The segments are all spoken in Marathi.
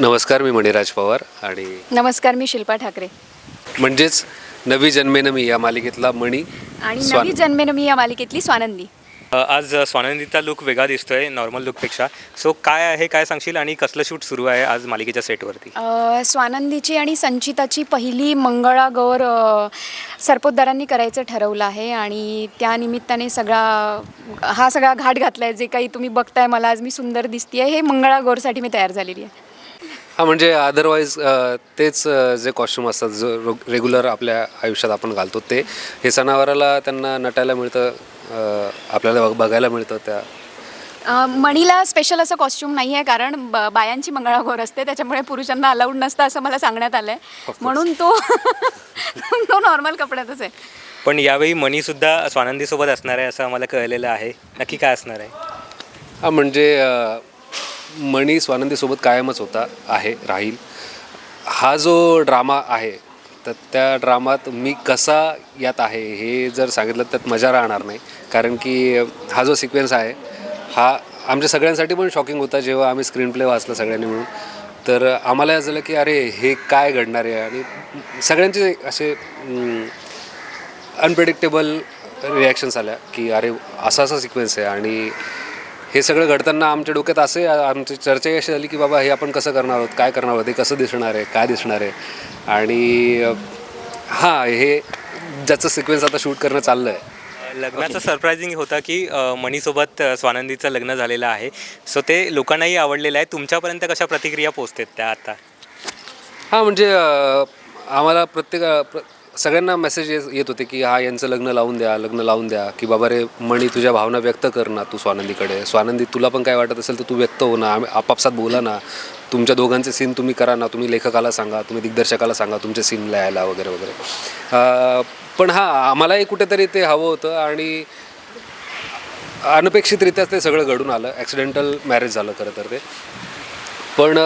नमस्कार मी मणिराज पवार आणि नमस्कार मी शिल्पा ठाकरे. म्हणजेच नवी जन्मेन मी या मालिकेतला मणी आणि स्वान- नवी जन्मेनं मी या मालिकेतली स्वानंदी. अ, आज स्वानंदीचा लुक वेगळा दिसतोय नॉर्मल लुकपेक्षा सो काय आहे काय सांगशील आणि कसलं शूट सुरू आहे आज मालिकेच्या सेटवरती अ, स्वानंदीची आणि संचिताची पहिली मंगळागौर अ, सरपोतदारांनी करायचं ठरवलं आहे आणि त्या निमित्ताने सगळा हा सगळा घाट घातला आहे जे काही तुम्ही बघताय मला आज मी सुंदर दिसतीये हे मंगळागौरसाठी मी तयार झालेली आहे. हा म्हणजे अदरवाईज तेच जे कॉस्ट्युम असतात जो रेग्युलर आपल्या आयुष्यात आपण घालतो ते हे सणावाराला त्यांना नटायला मिळतं अ, आपल्याला बघ- बघायला मिळतं त्या. अ, मणीला स्पेशल असं कॉस्ट्युम नाही आहे कारण ब- बायांची मंगळागौर असते त्याच्यामुळे पुरुषांना अलाउड नसतं असं मला सांगण्यात आलं आहे म्हणून तो तो नॉर्मल कपड्यातच आहे. पण यावेळी मणीसुद्धा स्वानंदीसोबत असणार आहे असं आम्हाला कळलेलं आहे. नक्की काय असणार आहे? हा म्हणजे अ, मणी स्वानंदीसोबत कायमच होता आहे राहील. हा जो ड्रामा आहे तर त्या ड्रामात मी कसा यात आहे हे जर सांगितलं त्यात मजा राहणार नाही. कारण की हा जो सिक्वेन्स आहे हा आमच्या सगळ्यांसाठी पण शॉकिंग होता जेव्हा आम्ही स्क्रीन प्ले वाचला सगळ्यांनी मिळून. तर आम्हाला झालं की अरे हे काय घडणार आहे? आणि सगळ्यांचे असे अनप्रेडिक्टेबल रिॲक्शन्स आल्या की अरे असा असा सिक्वेन्स आहे. आणि हे सगळं घडताना आमच्या डोक्यात असे आमची चर्चा अशी झाली की बाबा हे आपण कसं करणार आहोत काय करणार आहोत हे कसं दिसणार आहे काय दिसणार आहे? आणि हां हे ज्याचं सिक्वेन्स आता शूट करणं चाललं आहे लग्नाचं सरप्रायझिंग होतं की मणीसोबत स्वानंदीचं लग्न झालेलं आहे. सो ते लोकांनाही आवडलेलं आहे. तुमच्यापर्यंत कशा प्रतिक्रिया पोचतात त्या आता? हां म्हणजे आम्हाला प्रत्येक प्र सगळ्यांना मेसेज येत होते की हा यांचं लग्न लावून द्या लग्न लावून द्या. की बाबा रे मणी तुझ्या भावना व्यक्त कर ना तू स्वानंदीकडे. स्वानंदी तुला पण काय वाटत असेल तर तू व्यक्त हो ना. आम्ही आपापसात बोला ना. तुमच्या दोघांचे सीन तुम्ही करा ना. तुम्ही लेखकाला सांगा तुम्ही दिग्दर्शकाला सांगा तुमचे सीन लिहायला वगैरे वगैरे. पण हां आम्हालाही कुठेतरी ते हवं होतं आणि अनपेक्षितरित्या ते सगळं घडून आलं. ॲक्सिडेंटल मॅरेज झालं खरं तर ते. पण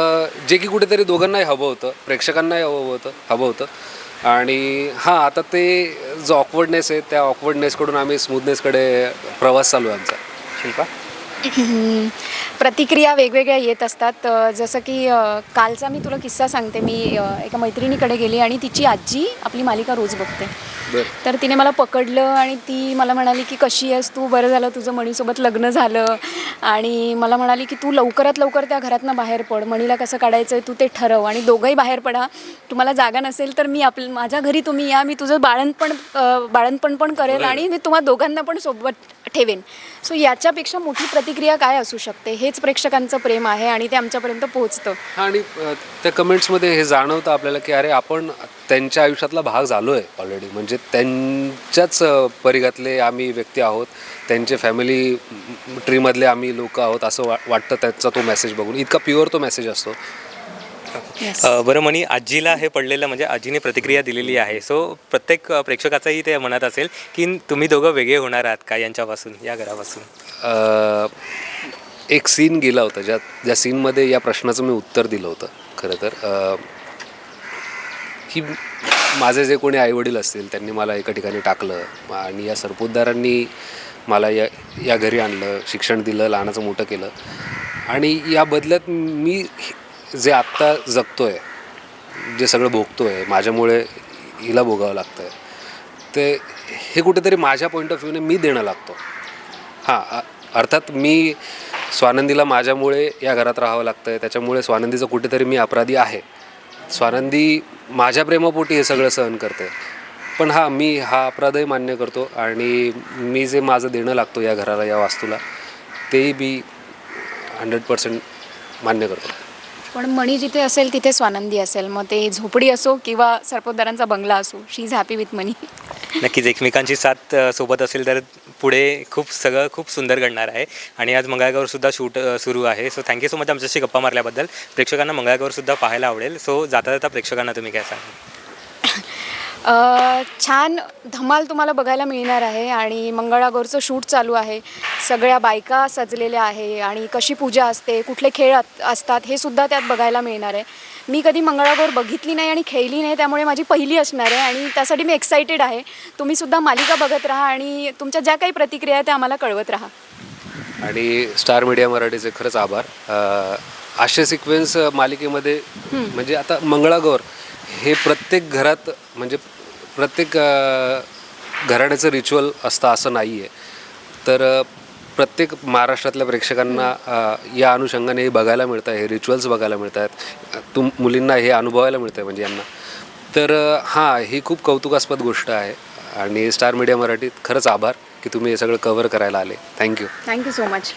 जे की कुठेतरी दोघांनाही हवं होतं. प्रेक्षकांनाही हवं होतं हवं होतं. आणि हां आता ते जो ऑकवर्डनेस आहे त्या ऑकवर्डनेसकडून आम्ही स्मूथनेसकडे प्रवास चालू आहे आमचा. शिल्पा? प्रतिक्रिया वेगवेगळ्या येत असतात. जसं की कालचा मी तुला किस्सा सांगते. मी एका मैत्रिणीकडे गेली आणि तिची आजी आपली मालिका रोज बघते. तर तिने मला पकडलं आणि ती मला म्हणाली की कशी आहेस तू? बरं झालं तुझं मणीसोबत लग्न झालं. आणि मला म्हणाली की तू लवकरात लवकर त्या घरातनं बाहेर पड. मणीला कसं काढायचं आहे तू ते ठरव आणि दोघंही बाहेर पडा. तुम्हाला जागा नसेल तर मी आपलं माझ्या घरी तुम्ही या. मी तुझं बाळणपण बाळणपण पण करेल आणि मी तुम्हा दोघांना पण सोबत ठेवेन. सो याच्यापेक्षा मोठी प्रतिक्रिया काय असू शकते? हेच प्रेक्षकांचं प्रेम आहे आणि ते आमच्यापर्यंत पोहोचतं. हा, आणि अ, त्या कमेंट्समध्ये हे जाणवतं आपल्याला की अरे आपण त्यांच्या आयुष्यातला भाग झालो आहे ऑलरेडी म्हणजे त्यांच्याच अ, परिघातले आम्ही व्यक्ती आहोत. त्यांचे फॅमिली ट्रीमधले आम्ही लोक आहोत असं वा वाटतं त्याचा तो मेसेज बघून. इतका प्युअर तो मेसेज असतो. बरं म्हणी आजीला हे पडलेलं म्हणजे आजीने प्रतिक्रिया दिलेली आहे. सो प्रत्येक प्रेक्षकाचाही ते म्हणत असेल की तुम्ही दोघं वेगळे होणार आहात का यांच्यापासून या घरापासून? एक सीन गेला होता ज्या ज्या सीनमध्ये या प्रश्नाचं मी उत्तर दिलं होतं खरं तर. की माझे जे कोणी आईवडील असतील त्यांनी मला एका ठिकाणी टाकलं आणि या सरपोतदारांनी मला या या घरी आणलं शिक्षण दिलं लहानाचं मोठं केलं. आणि या बदल्यात मी जे आत्ता जगतो आहे जे सगळं भोगतो आहे माझ्यामुळे हिला भोगावं लागतं आहे ते हे कुठेतरी माझ्या पॉईंट ऑफ व्ह्यूने मी देणं लागतो. हां अर्थात मी स्वानंदीला माझ्यामुळे या घरात राहावं लागतं आहे त्याच्यामुळे स्वानंदीचं कुठेतरी मी अपराधी आहे. स्वानंदी माझ्या प्रेमापोटी हे सगळं सहन करते. पण हां मी हा अपराधही मान्य करतो आणि मी जे माझं देणं लागतो या घराला या वास्तूला तेही मी हंड्रेड पर्सेंट मान्य करतो. पण मणी जिथे असेल तिथे स्वानंदी असेल. मग ते झोपडी असो किंवा सरपोतदारांचा बंगला असो she is happy with money नक्कीच एकमेकांची साथ अ, सोबत असेल तर पुढे खूप सगळं खूप सुंदर घडणार आहे. आणि आज मंगळागौर सुद्धा शूट अ, सुरू आहे. सो थँक्यू सो मच आमच्याशी गप्पा मारल्याबद्दल. प्रेक्षकांना मंगळागौर सुद्धा पाहायला आवडेल. सो जाता जाता प्रेक्षकांना तुम्ही काय सांगा छान धमाल तुम्हाला बघायला मिळणार आहे आणि मंगळागौरचं शूट चालू आहे. सगळ्या बायका सजलेल्या आहे आणि कशी पूजा असते कुठले खेळ असतात हे सुद्धा त्यात बघायला मिळणार आहे. मी कधी मंगळागौर बघितली नाही आणि खेळली नाही त्यामुळे माझी पहिली असणार आहे आणि त्यासाठी मी एक्सायटेड आहे. तुम्ही सुद्धा मालिका बघत राहा आणि तुमच्या ज्या काही प्रतिक्रिया आहेत त्या आम्हाला कळवत राहा. आणि स्टार मीडिया मराठीचे खरंच आभार. असे सिक्वेन्स मालिकेमध्ये म्हणजे आता मंगळागौर हे प्रत्येक घरात म्हणजे प्रत्येक घराण्याचं रिच्युअल असतं असं नाही आहे तर प्रत्येक महाराष्ट्रातल्या प्रेक्षकांना या अनुषंगाने हे बघायला मिळतं आहे हे रिच्युअल्स बघायला मिळत आहेत. तुम मुलींना हे अनुभवायला मिळतं आहे म्हणजे यांना. तर हां ही खूप कौतुकास्पद गोष्ट आहे आणि स्टार मीडिया मराठीत खरंच आभार की तुम्ही हे सगळं कव्हर करायला आले. Thank you thank you so much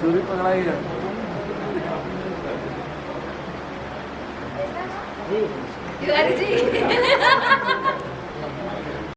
Curi pengelahiran. URG.